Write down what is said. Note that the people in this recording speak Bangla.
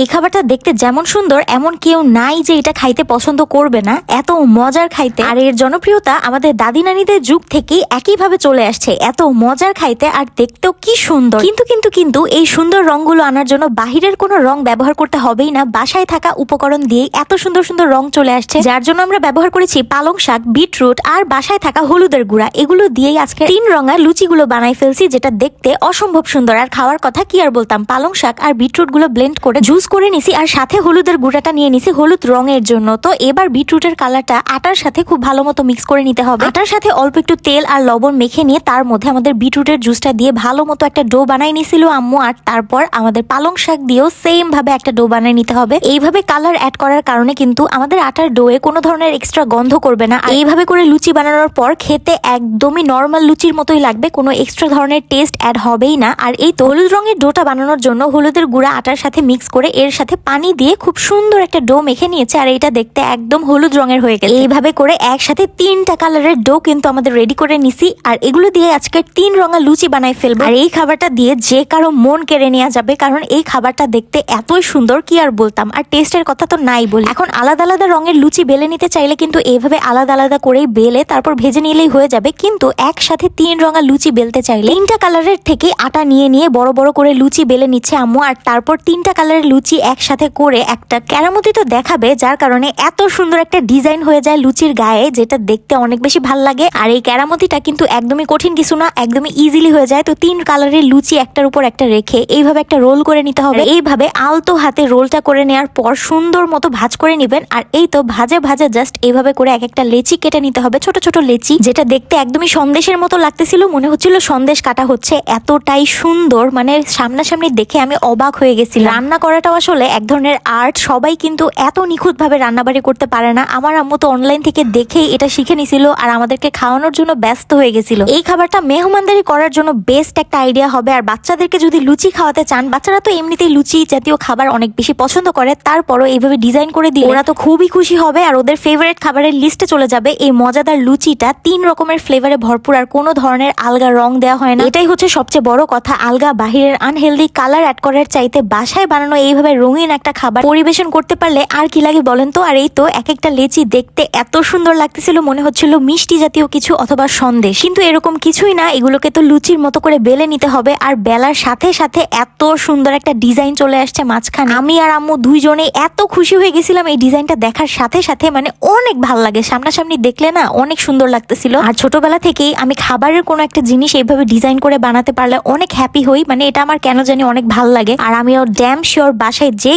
এই খাবারটা দেখতে যেমন সুন্দর, এমন কেউ নাই যে এটা খাইতে পছন্দ করবে না। এত মজার খাইতে। আর এর জনপ্রিয়তা আমাদের দাদি নানিদের যুগ থেকেই একইভাবে চলে আসছে। এত মজার খাইতে আর দেখতেও কি সুন্দর। কিন্তু কিন্তু কিন্তু এই সুন্দর রংগুলো আনার জন্য বাহিরের কোনো রং ব্যবহার করতে হবেই না। বাসায় থাকা উপকরণ দিয়েই এত সুন্দর সুন্দর রং চলে আসছে। যার জন্য আমরা ব্যবহার করেছি পালং শাক, বিটরুট আর বাসায় থাকা হলুদের গুঁড়া। এগুলো দিয়েই আজকে তিন রঙা লুচিগুলো বানাই ফেলছি, যেটা দেখতে অসম্ভব সুন্দর। আর খাওয়ার কথা কি আর বলতাম? পালং শাক আর বিটরুটগুলো ব্লেন্ড করে জুস করে নিছি আর সাথে হলুদের গুঁড়াটা নিয়ে নিছি হলুদ রঙের জন্য। তো এবার বিটরুটের কালারটা আটার সাথে খুব ভালো মতো মিক্স করে নিতে হবে। আটার সাথে অল্প একটু তেল আর লবণ মেখে নিয়ে তার মধ্যে আমাদের বিটরুটের জুসটা দিয়ে ভালো মতো একটা ডো বানাই নিছিল আম্মু আর তারপর আমাদের পালং শাক দিয়েও সেম ভাবে একটা ডো বানিয়ে নিতে হবে। এইভাবে কালার অ্যাড করার কারণে কিন্তু আমাদের আটার ডোয়ে কোনো ধরনের এক্সট্রা গন্ধ করবে না। এইভাবে করে লুচি বানানোর পর খেতে একদমই নর্মাল লুচির মতোই লাগবে, কোনো এক্সট্রা ধরনের টেস্ট অ্যাড হবেই না। আর এই তো হলুদ রঙের ডোটা বানানোর জন্য হলুদের গুঁড়া আটার সাথে মিক্স করে এর সাথে পানি দিয়ে খুব সুন্দর একটা ডো মেখে নিয়েছে, আর এটা দেখতে একদম হলুদ রঙের হয়ে গেছে। এইভাবে করে একসাথে তিনটা কালারের ডো কিন্তু আমাদের রেডি করে নিছি, আর এগুলো দিয়ে আজকে তিন রঙা লুচি বানাই ফেলব। আর এই খাবারটা দিয়ে যে কারও মন কেড়ে নেওয়া যাবে, কারণ এই খাবারটা দেখতে এতই সুন্দর, কি আর বলতাম? আর টেস্টের কথা তো নাই বলি। এখন আলাদা আলাদা রঙের লুচি বেলে নিতে চাইলে কিন্তু এইভাবে আলাদা আলাদা করেই বেলে, তারপর ভেজে নিলেই হয়ে যাবে। কিন্তু একসাথে তিন রঙা লুচি বেলতে চাইলে তিনটা কালারের থেকে আটা নিয়ে নিয়ে বড় বড় করে লুচি বেলে নিচ্ছে আম্মু, আর তারপর তিনটা কালারের লুচি একসাথে করে একটা ক্যারামতি তো দেখাবে, যার কারণে এত সুন্দর একটা ডিজাইন হয়ে যায় লুচির গায়ে, যেটা দেখতে অনেক বেশি ভালো লাগে। আর এই ক্যারামতিটা কিন্তু একদমই কঠিন কিছু না, একদমই ইজিলি হয়ে যায়। তো তিন কালারের লুচি একটার উপর একটা রেখে এইভাবে একটা রোল করে নিতে হবে। এইভাবে আলতো হাতে রোলটা করে নেওয়ার পর সুন্দর মতো ভাজ করে নেবেন। আর এই তো ভাজে ভাজে জাস্ট এইভাবে করে এক একটা লেচি কেটে নিতে হবে, ছোট ছোট লেচি, যেটা দেখতে একদমই সন্দেশের মতো লাগতেছিল। মনে হচ্ছিল সন্দেশ কাটা হচ্ছে। এতটাই সুন্দর মানে সামনাসামনি দেখে আমি অবাক হয়ে গেছি রান্না করাটাও আসলে এক ধরনের আর্ট সবাই কিন্তু এত নিখুঁতভাবে রান্নাবাড়ি করতে পারে না। আমার আম্মু তো অনলাইন থেকে দেখেই এটা শিখে নিছিল আর আমাদেরকে খাওয়ানোর জন্য ব্যস্ত হয়ে গেছিল। এই খাবারটা মেহমানদারি করার জন্য বেস্ট একটা আইডিয়া হবে আর বাচ্চাদেরকে যদি লুচি খাওয়াতে চান, বাচ্চারা তো এমনিতেই লুচি জাতীয় খাবার অনেক বেশি পছন্দ করে, তারপরও এইভাবে ডিজাইন করে দিলে ওরা তো খুবই খুশি হবে আর ওদের ফেভারিট খাবারের লিস্টে চলে যাবে। এই মজাদার লুচিটা তিন রকমের ফ্লেভারে ভরপুর আর কোনো ধরনের আলগা রং দেওয়া হয় না। এটাই হচ্ছে সবচেয়ে বড় কথা। আলগা, বাহিরের আনহেলদি কালার অ্যাড করার চাইতে বাসায় বানানো এইভাবে রঙিন একটা খাবার পরিবেশন করতে পারলে আর কি লাগে বলেন তো? আর এই তো এক একটা লেচি দেখতে এত সুন্দর লাগতেছিল, মনে হচ্ছিল মিষ্টি জাতীয় কিছু অথবা সন্দেশ। কিন্তু এরকম কিছুই না, এগুলোকে তো লুচির মতো করে বেলে নিতে হবে আর বেলার সাথে সাথে এত সুন্দর একটা ডিজাইন চলে আসছে মাঝখানে। আমি আর আম্মু দুইজনে এত খুশি হয়ে গেছিলাম এই ডিজাইনটা দেখার সাথে সাথে মানে অনেক ভালো লাগে। সামনাসামনি দেখলে না অনেক সুন্দর লাগতেছিল। আর ছোটবেলা থেকেই আমি খাবারের কোনো একটা জিনিস এইভাবে ডিজাইন করে বানাতে পারলে অনেক হ্যাপি হই। মানে এটা আমার কেন জানি অনেক ভালো লাগে। আর আমি আমিও ড্যাম শিওর বাসায় যে